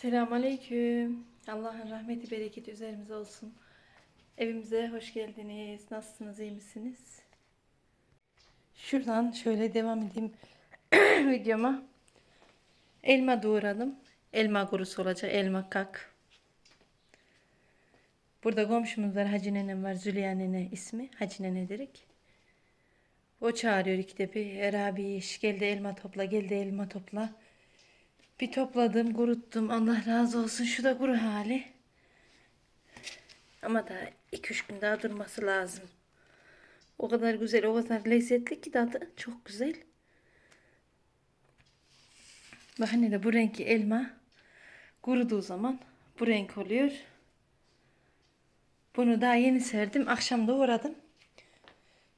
Selamünaleyküm. Allah'ın rahmeti bereketi üzerimize olsun. Evimize hoş geldiniz. Nasılsınız? iyi misiniz? Şuradan şöyle devam edeyim videoma. Elma doğradım. Elma kurusu olacak. Elma kak. Burada komşumuz var. Hacı nenem var. Züleyha nene ismi. Hacı nene dedik. O çağırıyor iki tepe. Erabi. Gel de elma topla. Gel de elma topla. Bir topladım, kuruttum. Allah razı olsun. Şu da kuru hali. Ama daha 2-3 gün daha durması lazım. O kadar güzel, o kadar lezzetli ki tadı çok güzel. Bak hani de bu renkli elma kuruduğu zaman bu renk oluyor. Bunu daha yeni serdim. Akşam doğradım.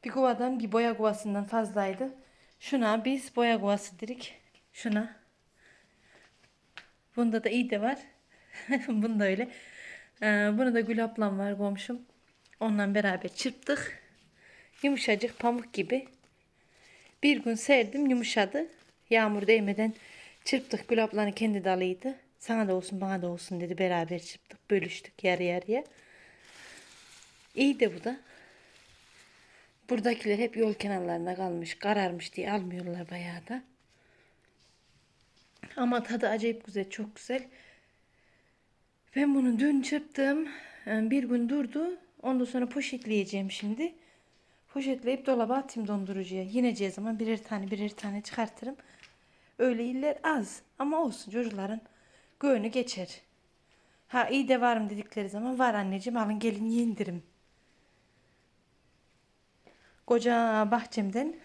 Bir kovadan bir boya kovasından fazlaydı. Şuna biz boya kovası dedik. Şuna Bunda da iyi de var. Bunda öyle. Ee, bunu da Gül ablam var komşum. Onunla beraber çırptık. Yumuşacık pamuk gibi. Bir gün serdim yumuşadı. Yağmur değmeden çırptık. Gül ablanın kendi dalıydı. Sana da olsun bana da olsun dedi. Beraber çırptık. Bölüştük yarı yarıya. İyi de bu da. Buradakiler hep yol kenarlarına kalmış. Kararmış diye almıyorlar bayağı da. Ama tadı acayip güzel, çok güzel. Ben bunu dün çırptım. Yani Bir gün durdu. Ondan sonra poşetleyeceğim şimdi. Poşetleyip dolaba atayım dondurucuya. Yineceği zaman birer tane birer tane çıkartırım. Öyle iller az. Ama olsun çocukların göğünü geçer. Ha iyi de varım dedikleri zaman var anneciğim alın gelin yindirim. Koca bahçemden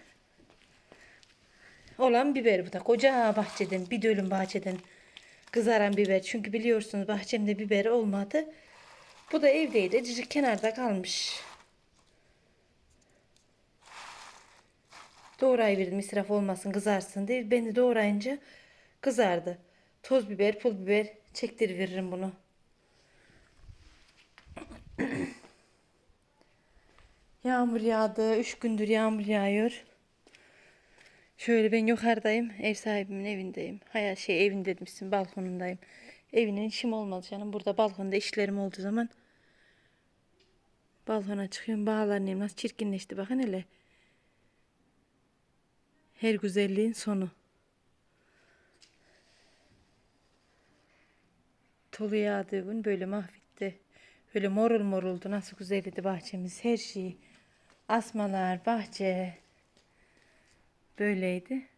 olan biber bu da. Koca bahçeden, bir dönüm bahçeden kızaran biber. Çünkü biliyorsunuz bahçemde biber olmadı. Bu da evdeydi. Cicik kenarda kalmış. Doğrayıverdim israf olmasın kızarsın diye. Ben de doğrayınca kızardı. Toz biber, pul biber çektiriveririm bunu. Yağmur yağdı. Üç gündür yağmur yağıyor. Şöyle ben yukarıdayım. Ev sahibimin evindeyim. Hayal şey evin demişsin balkonundayım. Evinin işim olmadı canım. Burada balkonda işlerim olduğu zaman balkona çıkıyorum. Bağlarım nasıl çirkinleşti bakın hele. Her güzelliğin sonu. Tolu yağdığı gün böyle mahvetti. Böyle morul moruldu. Nasıl güzeldi bahçemiz. Her şey. Asmalar, bahçe. Böyleydi.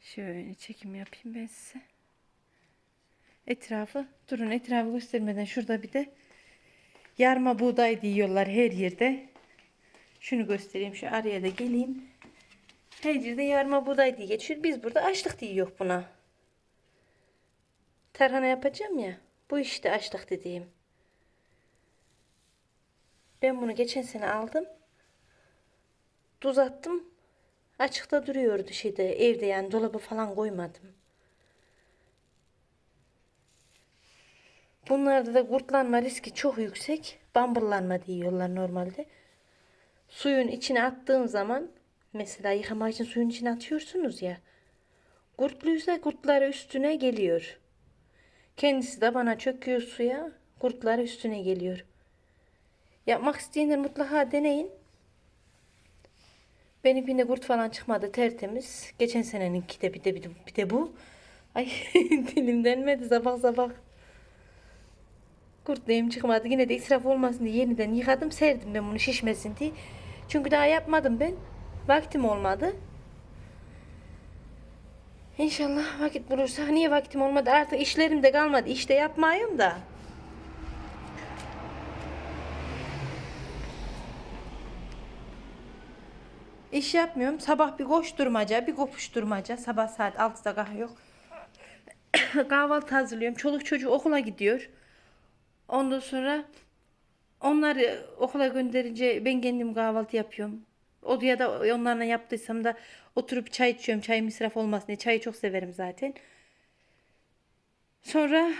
Şöyle çekim yapayım ben size. Etrafı, durun etrafı göstermeden şurada bir de yarma buğday diyorlar her yerde. Şunu göstereyim şu araya da geleyim. Her yerde yarma buğday diye geçiyor. Biz burada açlık diyor buna. Tarhana yapacağım ya. Bu işte açlık dediğim. Ben bunu geçen sene aldım. Tuz attım. Açıkta duruyordu şeyde evde yani dolaba falan koymadım. Bunlarda da kurtlanma riski çok yüksek. Bambırlanma diyorlar normalde. Suyun içine attığın zaman mesela yıkamak için suyun içine atıyorsunuz ya. Kurtluysa kurtları üstüne geliyor. Kendisi de bana çöküyor suya. Kurtlar üstüne geliyor. Yapmak isteyenler mutlaka deneyin. Benimkinde kurt falan çıkmadı tertemiz. Geçen seneninki de bir de bir de, bir de bu. Ay dilim denmedi sabah sabah. Kurt neyim çıkmadı. Yine de israf olmasın diye yeniden yıkadım serdim ben bunu şişmesin diye. Çünkü daha yapmadım ben. Vaktim olmadı. İnşallah vakit bulursa. Niye vaktim olmadı? Artık işlerim de kalmadı. İşte yapmayayım da. İş yapmıyorum. Sabah bir koşturmaca, bir kopuşturmaca. Sabah saat 6'da kalkıyor. Kahvaltı hazırlıyorum. Çoluk çocuğu okula gidiyor. Ondan sonra onları okula gönderince ben kendim kahvaltı yapıyorum. Odaya da onlarla yaptıysam da oturup çay içiyorum. Çay israf olmasın diye. Çayı çok severim zaten. Sonra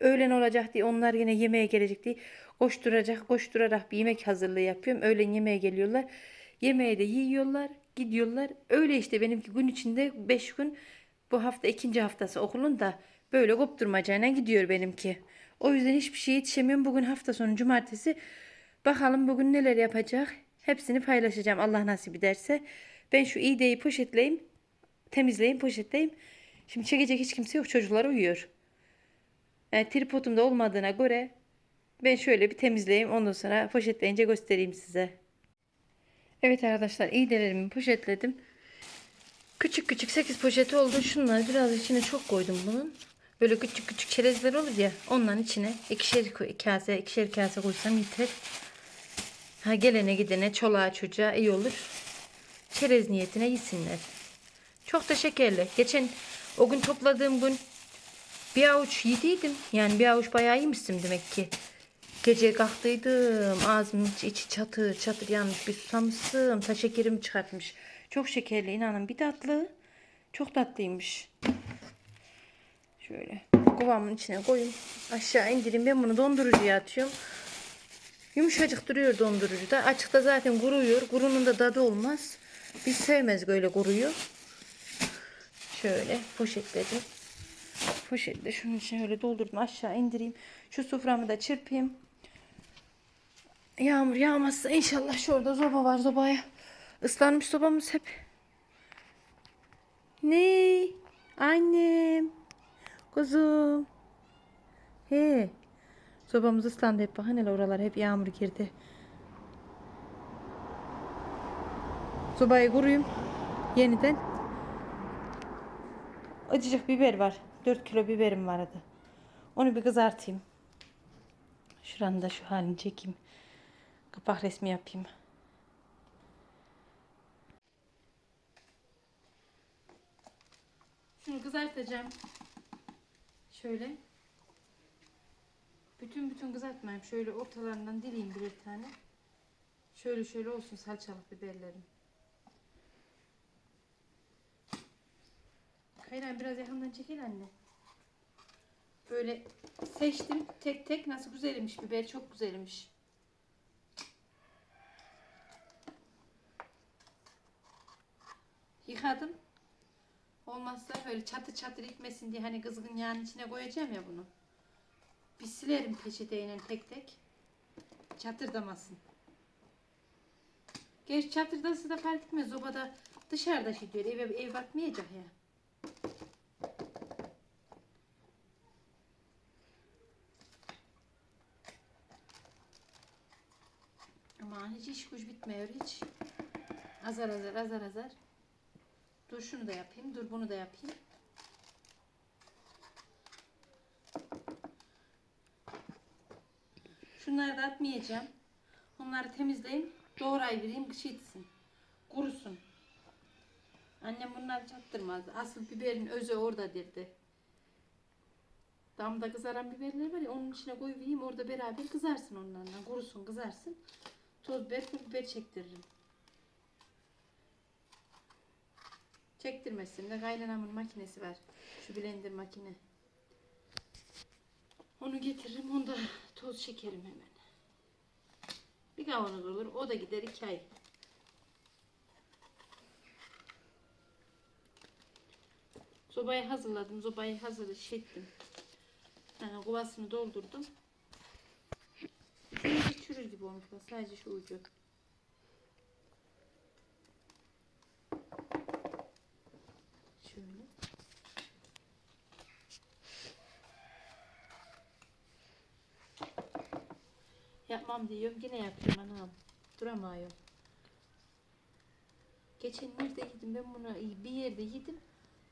öğlen olacak diye onlar yine yemeğe gelecek diye koşturacak koşturarak bir yemek hazırlığı yapıyorum. Öğlen yemeğe geliyorlar. Yemeği de yiyorlar. gidiyorlar. Öyle işte benimki gün içinde 5 gün bu hafta ikinci haftası okulun da böyle kopturmacayla gidiyor benimki. O yüzden hiçbir şeye yetişemiyorum. Bugün hafta sonu cumartesi. Bakalım bugün neler yapacak. Hepsini paylaşacağım Allah nasip ederse. Ben şu iğneyi poşetleyeyim. Temizleyeyim poşetleyeyim. Şimdi çekecek hiç kimse yok. Çocuklar uyuyor. Yani tripodum da olmadığına göre ben şöyle bir temizleyeyim. Ondan sonra poşetleyince göstereyim size. Evet arkadaşlar iğnelerimi poşetledim. Küçük küçük 8 poşeti oldu. Şunları biraz içine çok koydum bunun. Böyle küçük küçük çerezler olur ya. Onların içine ikişer kase, ikişer kase koysam yeter. Ha gelene gidene çoluğa çocuğa iyi olur. Çerez niyetine yesinler. Çok da şekerli. Geçen o gün topladığım gün bir avuç yediydim. Yani bir avuç bayağı yemiştim demek ki. Gece kalktıydım. Ağzımın içi- çatır çatır yanmış. Bir susamışsın. Ta şekerim çıkartmış. Çok şekerli inanın. Bir tatlı. Çok tatlıymış. Şöyle kovamın içine koyayım. Aşağı indireyim. Ben bunu dondurucuya atıyorum. Yumuşacık duruyor dondurucuda. Açıkta zaten kuruyor. Kurunun da tadı olmaz. Biz sevmez böyle kuruyor. Şöyle poşetledim. Poşetle şunun içine öyle doldurdum. Aşağı indireyim. Şu soframı da çırpayım. Yağmur yağmazsa inşallah şurada zoba var zobaya. Islanmış sobamız hep. Ne? Annem. Kuzum. He. Sobamız ıslandı hep. Bakın hele oralar hep yağmur girdi. Sobayı kuruyum. Yeniden. Acıcık biber var. 4 kilo biberim vardı. Onu bir kızartayım. Şuranın da şu halini çekeyim. Kapak resmi yapayım. Şunu kızartacağım. Şöyle. Bütün bütün kızartmayayım. Şöyle ortalarından dileyim birer tane. Şöyle şöyle olsun salçalık biberlerim. Kayran biraz yakından çekil anne. Böyle seçtim tek tek nasıl güzelmiş biber çok güzelmiş. Yıkadım. Olmazsa böyle çatır çatır gitmesin diye hani kızgın yağın içine koyacağım ya bunu. Bir silerim peçeteyle tek tek. Çatırdamasın. Geç çatırdası da fark etmez. Obada dışarıda şey diyor. Eve, ev bakmayacak ya. Ama hiç iş güç bitmiyor hiç. Azar azar azar azar. Dur şunu da yapayım. Dur bunu da yapayım. Şunları da atmayacağım. Onları temizleyeyim. Doğray vereyim. Kışıtsın. Kurusun. Annem bunları çattırmaz. Asıl biberin özü orada dedi. Damda kızaran biberler var ya onun içine koyayım orada beraber kızarsın onlarla. Kurusun kızarsın. Toz biber, pul biber çektiririm. Çektirmesin de kaynanamın makinesi var. Şu blender makine. Onu getiririm. Onda toz çekerim hemen. Bir kavanoz olur. O da gider iki ay. Sobayı hazırladım. Sobayı hazır şey ettim. Yani kovasını doldurdum. Şimdi çürür gibi olmuş. Sadece şu ucu. Şöyle. Yapmam diyorum. Yine yapıyorum anam. Duramıyorum. Geçen nerede yedim ben bunu bir yerde yedim.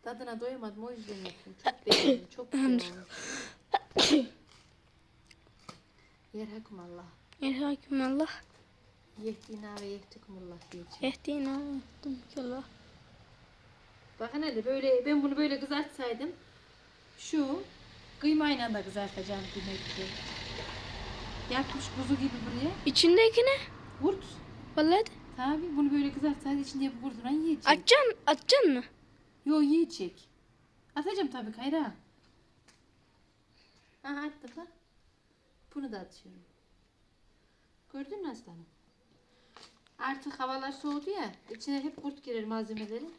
Tadına doyamadım o yüzden yaptım. Çok beğendim. Çok güzel olmuş. Yerhakum Allah. Yerhakim Allah. Yehdina ve yehtikumullah diyeceğim. Ehdina Allah. Bakın hele böyle ben bunu böyle kızartsaydım şu kıymayla da kızartacağım demek ki. Yapmış kuzu gibi buraya. İçindeki ne? Kurt. Vallahi de. Tabi bunu böyle kızartsaydı içinde bu kurduran yiyecek. Açacaksın, açacaksın mı? Yo yiyecek. Atacağım tabii Kayra. Aha attı bak. Bunu da atıyorum. Gördün mü aslanım? Artık havalar soğudu ya. içine hep kurt girer malzemelerin.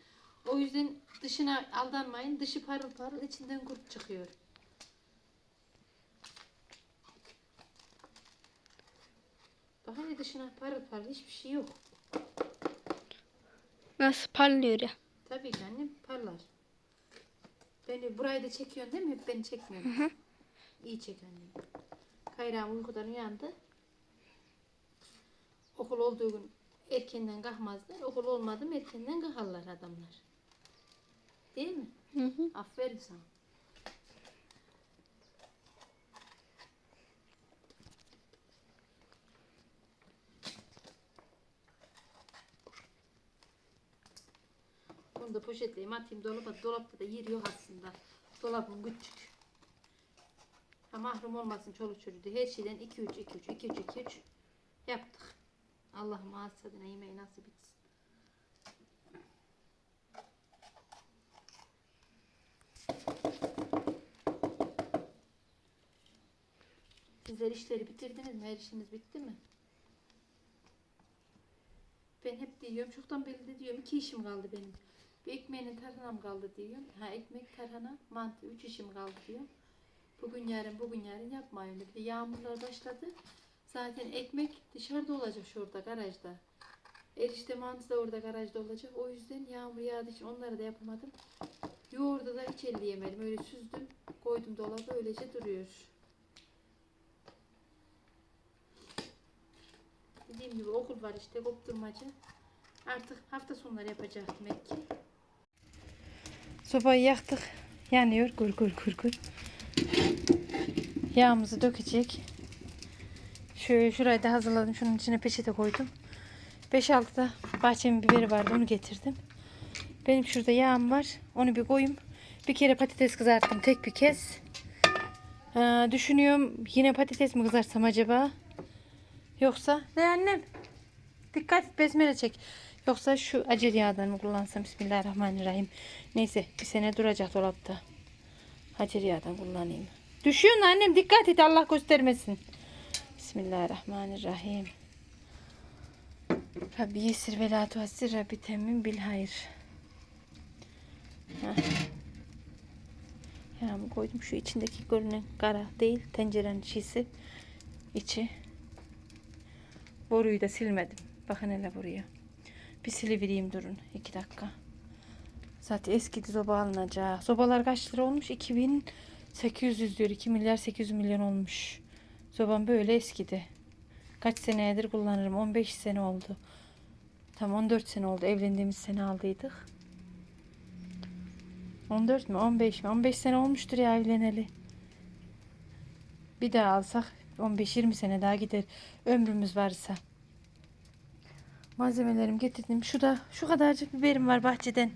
O yüzden dışına aldanmayın. Dışı parıl parıl içinden kurt çıkıyor. Bak hele dışına parıl parıl hiçbir şey yok. Nasıl parlıyor ya. Tabii ki annem parlar. Beni burayı da çekiyorsun değil mi? Hep beni çekmiyorsun. İyi çek annem. Kayrağım uykudan uyandı. Okul olduğu gün erkenden kalkmazlar. Okul olmadı mı erkenden kalkarlar adamlar. Değil mi? Hı hı. Aferin sana. Bunu da poşetleyeyim atayım dolaba. Dolapta da yer yok aslında. Dolabım küçük. Ha, mahrum olmasın çoluk çocuğu. Her şeyden 2 3 2 3 2 3 2 3 yaptık. Allah'ım ağız tadına yemeği nasip etsin. Sizler işleri bitirdiniz mi? Her işiniz bitti mi? Ben hep diyorum, çoktan belli de diyorum. iki işim kaldı benim. Bir ekmeğinin tarhanam kaldı diyorum. Ha ekmek, tarhana, mantı. Üç işim kaldı diyorum. Bugün yarın, bugün yarın yapmayın. Bir de yağmurlar başladı. Zaten ekmek dışarıda olacak şurada garajda. Erişte mantı da orada garajda olacak. O yüzden yağmur yağdığı için onları da yapamadım. Yoğurdu da hiç elleyemedim. Öyle süzdüm. Koydum dolaba öylece duruyor. Dediğim gibi okul var işte kopturmacı. Artık hafta sonları yapacak demek ki. Sobayı yaktık. Yanıyor. Gur gur gur gur. Yağımızı dökecek. Şöyle şurayı da hazırladım. Şunun içine peçete koydum. 5-6 da bahçemin biberi vardı. Onu getirdim. Benim şurada yağım var. Onu bir koyayım. Bir kere patates kızarttım. Tek bir kez. Ee, düşünüyorum yine patates mi kızartsam acaba? Yoksa ne annem? Dikkat et besmele çek. Yoksa şu acil yağdan mı kullansam Bismillahirrahmanirrahim. Neyse bir sene duracak dolapta. Acil yağdan kullanayım. Düşüyorsun annem dikkat et Allah göstermesin. Bismillahirrahmanirrahim. Rabbi yesir ve la tuhassir Rabbi temmin bil hayır. Yağımı koydum şu içindeki görünen kara değil tencerenin şişi içi. Boruyu da silmedim. Bakın hele buraya. Bir silivereyim durun. iki dakika. Zaten eski soba alınacak. Sobalar kaç lira olmuş? 2800 diyor. 2 milyar 800 milyon olmuş. Sobam böyle eskidi. Kaç senedir kullanırım? 15 sene oldu. Tam 14 sene oldu. Evlendiğimiz sene aldıydık. 14 mü? 15 mi? 15 sene olmuştur ya evleneli. Bir daha alsak 15-20 sene daha gider. Ömrümüz varsa. Malzemelerim getirdim. Şu da şu kadarcık biberim var bahçeden.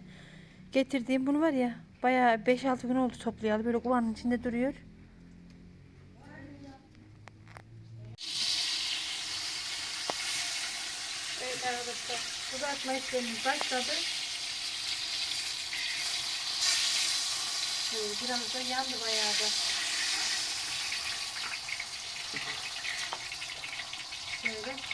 Getirdiğim bunu var ya bayağı 5-6 gün oldu toplayalı. Böyle kovanın içinde duruyor. Evet arkadaşlar. Kızartma işlemimiz başladı. Biraz da yandı bayağı da. Şöyle.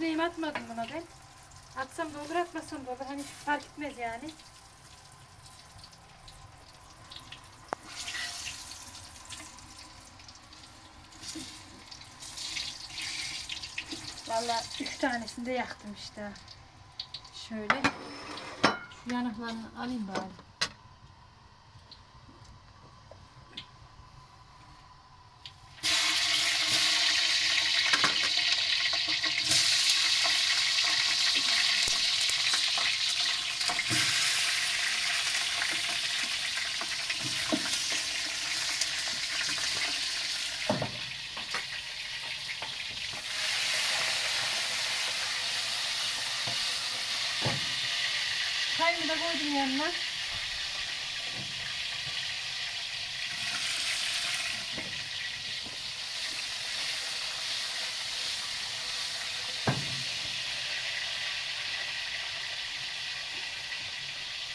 Tuzlayayım atmadım buna ben. Atsam da olur atmasam da olur. Hani fark etmez yani. Vallahi üç tanesini de yaktım işte. Şöyle. Şu yanıklarını alayım bari. Çayımı da koydum yanına.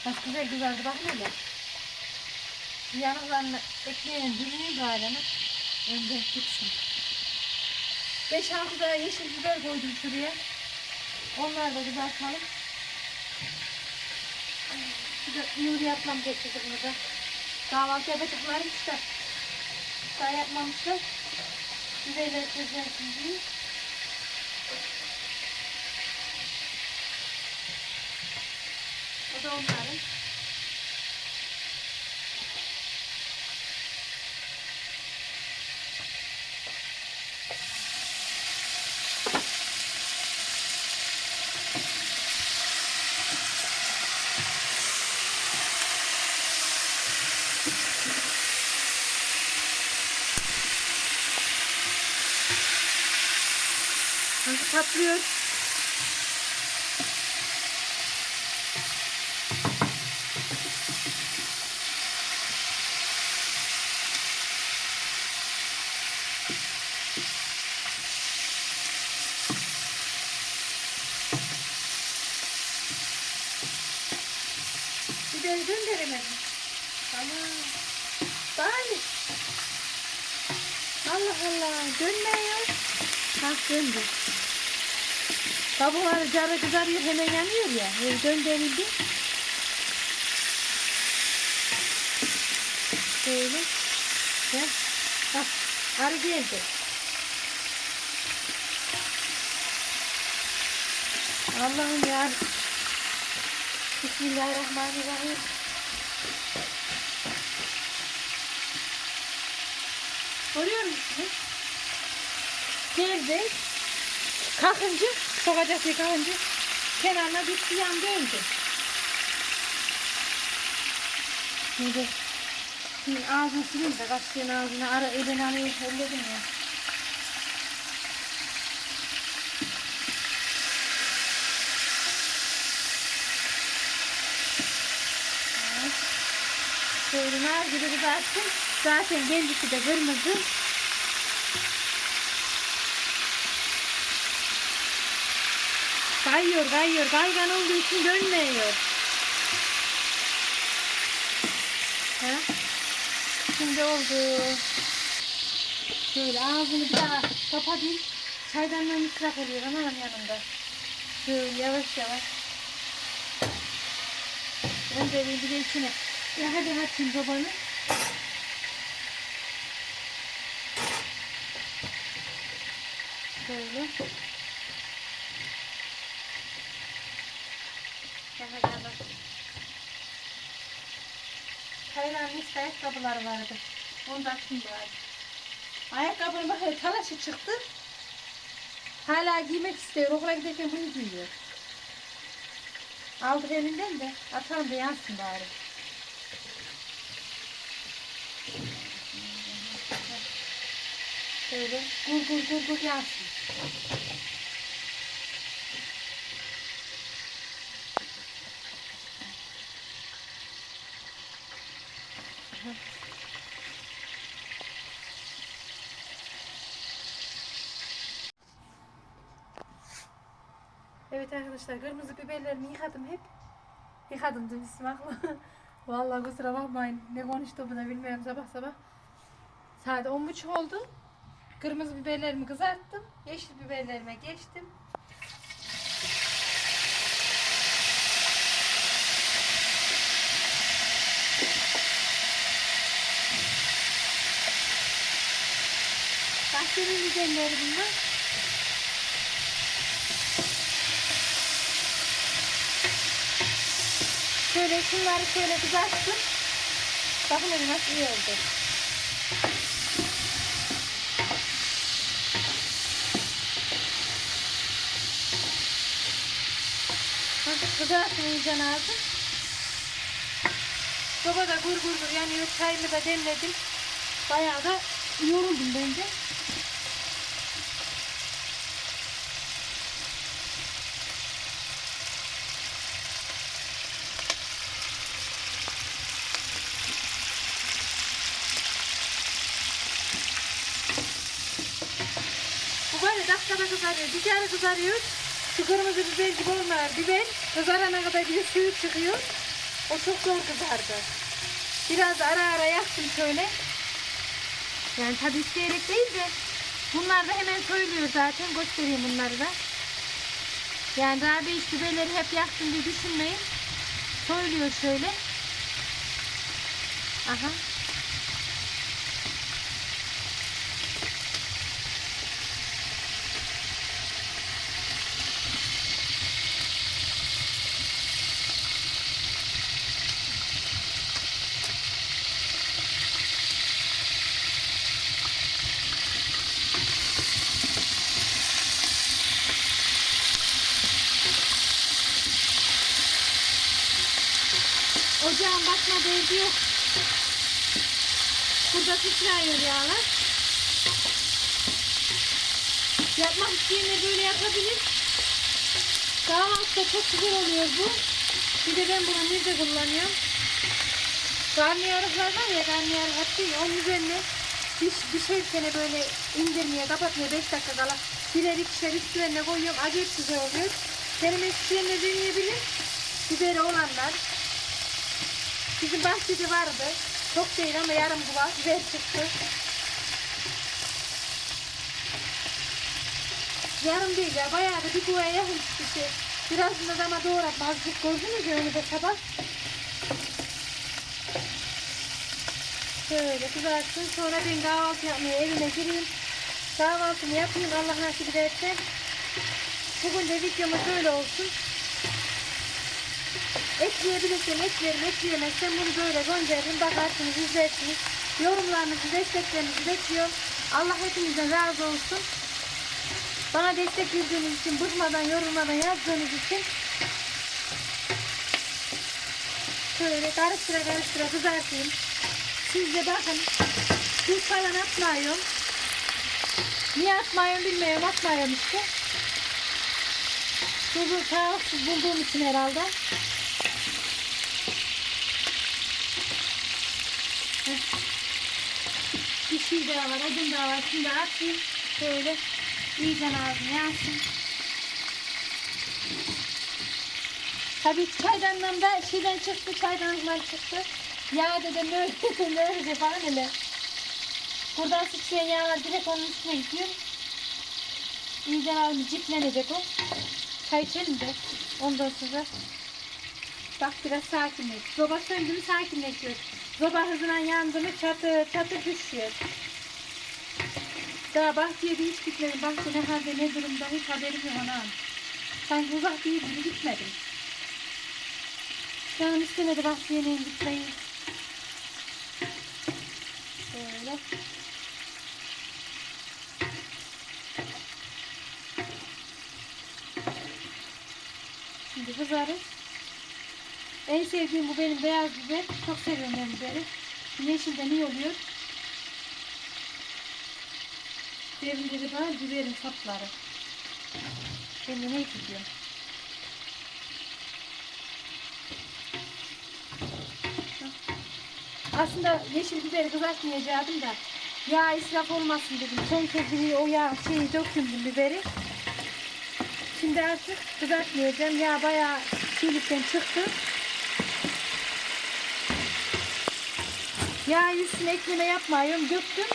Bak güzel kızardı bak hele. yanıklarını ekmeğin dibini bağlanıp önde gitsin. 5-6 da yeşil biber koydum şuraya. Onlar da kızartalım. Bir de Nuri ablam getirdi bunu da. Kahvaltı yapacaklarım işte. Daha yapmamışlar. Biberleri közlersin diye. O da onların. Nasıl patlıyor? Biberi gönderemedim. Tamam. Bari. Allah Allah. Dönmüyor. Bak döndü. Kabukları carı kızarıyor hemen yanıyor ya. Böyle döndürüldü. Böyle. Gel. Bak. Arı geldi. Allah'ım ya. Bismillahirrahmanirrahim. Görüyor musunuz? Geldi. Kalkınca, sokacak diye kalkınca kenarına bir yan döndü. Şimdi şimdi ağzını sileyim de kaçtığın ağzını ara elini alayım elledim ya. Şöyle nar gibi kızarsın. Zaten kendisi de kırmızı. Kayıyor kayıyor. Kaygan olduğu için dönmüyor. Ha? Şimdi oldu. Şöyle ağzını bir daha kapatayım. Çaydanlığın israf oluyor anam yanında. Şöyle yavaş yavaş. Önce bir de içine. Ya hadi açın babanı. Böyle. Daha yana. Hayranın işte ayakkabıları vardı. Da açayım bari. Ayakkabının bakıyor talaşı çıktı. Hala giymek istiyor. Okula giderken bunu giyiyor. Aldık elinden de atalım da yansın bari. Şöyle gur gur gur gur yansın. Arkadaşlar kırmızı biberlerimi yıkadım hep. Yıkadım da bizim aklı. Vallahi kusura bakmayın ne konuştuğumu da bilmiyorum sabah sabah. Saat on buçuk oldu. Kırmızı biberlerimi kızarttım. Yeşil biberlerime geçtim. Bahçenin biberleri bunlar. Şöyle şunları şöyle kızarttım. Bakın öyle nasıl iyi oldu. Nasıl kızarsın iyice ağzı. Soba da gur gur gur yanıyor. Çayımı da demledim. Bayağı da yoruldum bence. Bu böyle dakikada kızarıyor. Bir kere kızarıyor. Şu kırmızı biber gibi olmuyor. Biber kızarana kadar bir suyu çıkıyor. O çok zor kızardı. Biraz ara ara yaktım şöyle. Yani tabii isteyerek değil de bunlar da hemen söylüyor zaten. Göstereyim bunları da. Yani Rabi iş biberleri hep yaktım diye düşünmeyin. Söylüyor şöyle. Aha. Değdi yok. Burada sıçrıyor yağlar. Yapmak isteyenler böyle yapabilir. Kahvaltıda çok güzel oluyor bu. Bir de ben bunu nerede kullanıyorum? Karnıyarıklar var ya karnıyarık atıyor onun üzerine diş, dişerken böyle indirmeye kapatmaya 5 dakika kala birer ikişer üstlerine koyuyorum. Acayip güzel oluyor. Denemek isteyenler deneyebilir. Biberi olanlar. Bizim bahçede vardı. Çok değil ama yarım kuva biber çıktı. Yarım değil ya bayağı da bir kuvaya yakın şey. Birazını da ama doğrayıp azıcık gördünüz ya onu da sabah. Şöyle kızartsın. Sonra ben kahvaltı yapmaya evime gireyim. Kahvaltımı yapayım Allah nasip ederse. Bugün de videomuz böyle olsun. Ekleyebilirsem eklerim, ekleyemezsem bunu böyle gönderirim. Bakarsınız, izlersiniz. Yorumlarınızı, desteklerinizi bekliyorum. Allah hepinizden razı olsun. Bana destek verdiğiniz için, bıkmadan, yorulmadan yazdığınız için şöyle karıştıra karıştıra kızartayım. Siz de bakın. Tuz falan atmıyorum. Niye atmıyorum bilmiyorum. Atmıyorum işte. Tuzu sağlıksız bulduğum için herhalde. Heh. Bir şey daha var, odun daha var. Şimdi atayım. Şöyle iyice ağzına yansın. Tabii çaydanlığım da şeyden çıktı, çaydanlıktan çıktı. Yağ dedim öyle, öyle falan öyle. Buradan sıçrayan yağlar direkt onun üstüne gidiyor. İyice ağzını ciplenecek o. Çay içelim de ondan sonra. Bak biraz sakinleş. Zoba söndü mü sakinleşiyor. Zoba hızına yandı mı çatı çatı düşüyor. Daha bahçeye bir hiç gitmedim. Bahçe ne halde ne durumda hiç haberim yok anam. Sanki uzak değil gibi gitmedim. Canım istemedi bahçeye ne gitmeyi. Böyle. Şimdi kızarır. En sevdiğim bu benim beyaz biber. Çok seviyorum ben biberi. Yeşilden iyi oluyor. Devrimde de bana biberin sapları. Kendine iyi gidiyor. Aslında yeşil biberi kızartmayacaktım da yağ israf olmasın dedim. Son kez o yağ şeyi döktüm biberi. Şimdi artık kızartmayacağım. Yağ bayağı çiğlikten çıktı. Yağ üstüne ekleme yapmıyorum. Döktüm.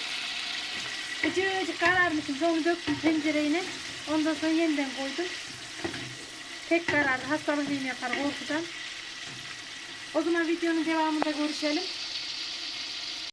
Acıcık kararmışım. Onu döktüm tencereye. Ondan sonra yeniden koydum. Tek kararlı. Hastalığım yapar korkudan. O zaman videonun devamında görüşelim.